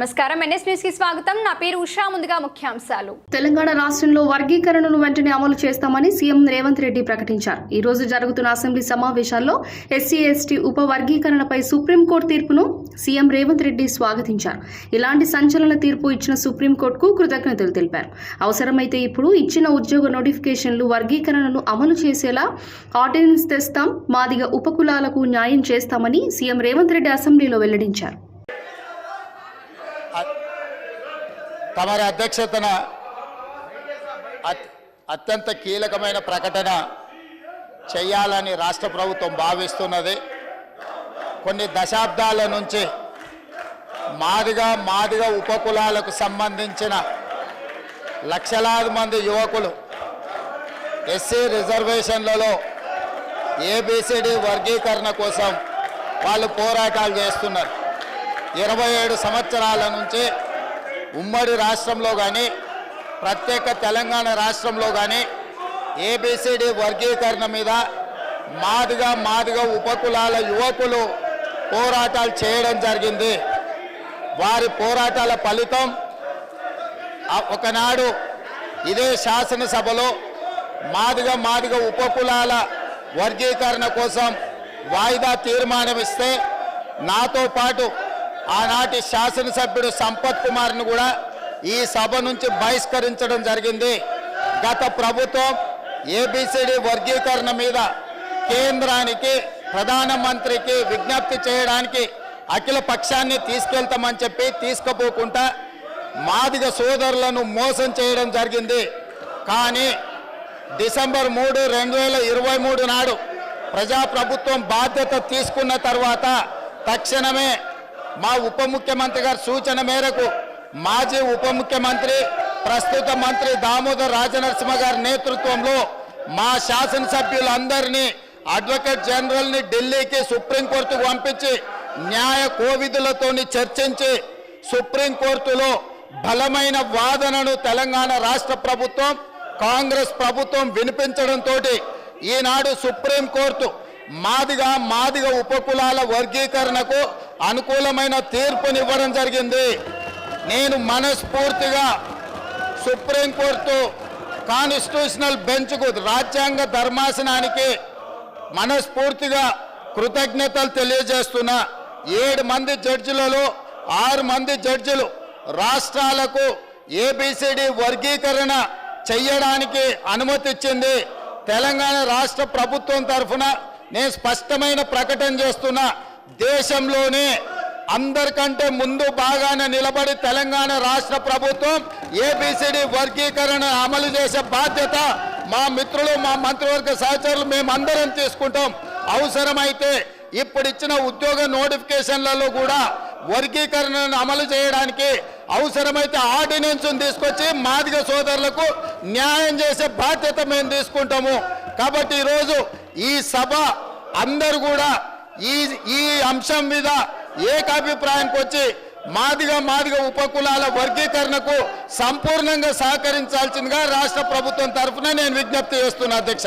నమస్కారం. ఎన్ఎస్ న్యూస్కి స్వాగతం. నా పేరు ఉషా. ముందుగా ముఖ్యాంశాలు. తెలంగాణ రాష్ట్రంలో వర్గీకరణను వెంటనే అమలు చేస్తామని సీఎం రేవంత్ రెడ్డి ప్రకటించారు. ఈ రోజు జరుగుతున్న అసెంబ్లీ సమావేశాల్లో ఎస్సీ ఎస్టీ ఉప వర్గీకరణపై సుప్రీంకోర్టు తీర్పును సీఎం రేవంత్ రెడ్డి స్వాగతించారు. ఇలాంటి సంచలన తీర్పు ఇచ్చిన సుప్రీంకోర్టుకు కృతజ్ఞతలు తెలిపారు. అవసరమైతే ఇప్పుడు ఇచ్చిన ఉద్యోగ నోటిఫికేషన్లు వర్గీకరణను అమలు చేసేలా ఆర్డినెన్స్ తెస్తాం మాదిగా ఉపకులాలకు న్యాయం చేస్తామని సీఎం రేవంత్ రెడ్డి అసెంబ్లీలో వెల్లడించారు. తమరి అధ్యక్షతన అత్యంత కీలకమైన ప్రకటన చేయాలని రాష్ట్ర ప్రభుత్వం భావిస్తున్నది. కొన్ని దశాబ్దాల నుంచి మాదిగా మాదిగా ఉపకులాలకు సంబంధించిన లక్షలాది మంది యువకులు ఎస్సీ రిజర్వేషన్లలో ఏబిసిడి వర్గీకరణ కోసం వాళ్ళు పోరాటాలు చేస్తున్నారు. ఇరవై ఏడు సంవత్సరాల నుంచి ఉమ్మడి రాష్ట్రంలో కానీ ప్రత్యేక తెలంగాణ రాష్ట్రంలో కానీ ఏబిసిడి వర్గీకరణ మీద మాదిగా మాదిగా ఉపకులాల యువకులు పోరాటాలు చేయడం జరిగింది. వారి పోరాటాల ఫలితం ఒకనాడు ఇదే శాసనసభలో మాదిగా మాదిగా ఉపకులాల వర్గీకరణ కోసం వాయిదా తీర్మానం ఇస్తే నాతో పాటు ఆనాటి శాసనసభ్యుడు సంపత్ కుమార్ను కూడా ఈ సభ నుంచి బహిష్కరించడం జరిగింది. గత ప్రభుత్వం ఏబిసిడి వర్గీకరణ మీద కేంద్రానికి ప్రధానమంత్రికి విజ్ఞప్తి చేయడానికి అఖిల పక్షాన్ని తీసుకెళ్తామని చెప్పి తీసుకుపోకుండా మాదిగ సోదరులను మోసం చేయడం జరిగింది. కానీ డిసెంబర్ మూడు రెండు వేల ఇరవై మూడు నాడు ప్రజాప్రభుత్వం బాధ్యత తీసుకున్న తర్వాత తక్షణమే మా ఉప ముఖ్యమంత్రి గారి సూచన మేరకు మాజీ ఉప ముఖ్యమంత్రి ప్రస్తుత మంత్రి దామోదర్ రాజనరసింహ గారి నేతృత్వంలో మా శాసనసభ్యులందరినీ అడ్వకేట్ జనరల్ని ఢిల్లీకి సుప్రీంకోర్టుకు పంపించి న్యాయ కోవిధులతోని చర్చించి సుప్రీంకోర్టులో బలమైన వాదనను తెలంగాణ రాష్ట్ర ప్రభుత్వం కాంగ్రెస్ ప్రభుత్వం వినిపించడంతో ఈనాడు సుప్రీంకోర్టు మాదిగా మాదిగ ఉపకులాల వర్గీకరణకు అనుకూలమైన తీర్పునివ్వడం జరిగింది. నేను మనస్ఫూర్తిగా సుప్రీంకోర్టు కాన్స్టిట్యూషనల్ బెంచ్కు రాజ్యాంగ ధర్మాసనానికి మనస్ఫూర్తిగా కృతజ్ఞతలు తెలియజేస్తున్నా. ఏడు మంది జడ్జిలలో ఆరు మంది జడ్జిలు రాష్ట్రాలకు ఏబిసిడి వర్గీకరణ చెయ్యడానికి అనుమతిచ్చింది. తెలంగాణ రాష్ట్ర ప్రభుత్వం తరఫున నేను స్పష్టమైన ప్రకటన చేస్తున్నా. దేశంలోనే అందరికంటే ముందు బాగానే నిలబడి తెలంగాణ రాష్ట్ర ప్రభుత్వం ఏబిసిడి వర్గీకరణ అమలు చేసే బాధ్యత మా మిత్రులు మా మంత్రివర్గ సహచరులు మేమందరం తీసుకుంటాం. అవసరమైతే ఇప్పుడిచ్చిన ఉద్యోగ నోటిఫికేషన్లలో కూడా వర్గీకరణను అమలు చేయడానికి అవసరమైతే ఆర్డినెన్స్ను తీసుకొచ్చి మాదిగ సోదరులకు న్యాయం చేసే బాధ్యత మేము తీసుకుంటాము. కాబట్టి ఈరోజు ఈ సభ అందరు కూడా ఈ ఈ అంశం మీద ఏకాభిప్రాయానికి వచ్చి మాదిగా మాదిగ ఉపకులాల వర్గీకరణకు సంపూర్ణంగా సహకరించాల్సిందిగా రాష్ట్ర ప్రభుత్వం తరఫున నేను విజ్ఞప్తి చేస్తున్నా అధ్యక్ష.